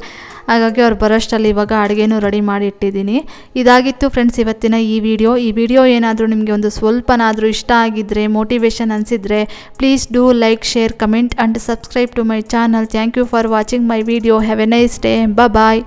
Speaker 1: ಹಾಗಾಗಿ ಅವ್ರು ಬರೋಷ್ಟರಲ್ಲಿ ಇವಾಗ ಅಡುಗೆನೂ ರೆಡಿ ಮಾಡಿ ಇಟ್ಟಿದ್ದೀನಿ. ಇದಾಗಿತ್ತು ಫ್ರೆಂಡ್ಸ್ ಇವತ್ತಿನ ಈ ವಿಡಿಯೋ ಈ ವಿಡಿಯೋ ಏನಾದರೂ ನಿಮಗೆ ಒಂದು ಸ್ವಲ್ಪನಾದರೂ ಇಷ್ಟ ಆಗಿದ್ದರೆ motivation ಅನಿಸಿದರೆ please do like share comment and subscribe to my channel thank you for watching my video have a nice day bye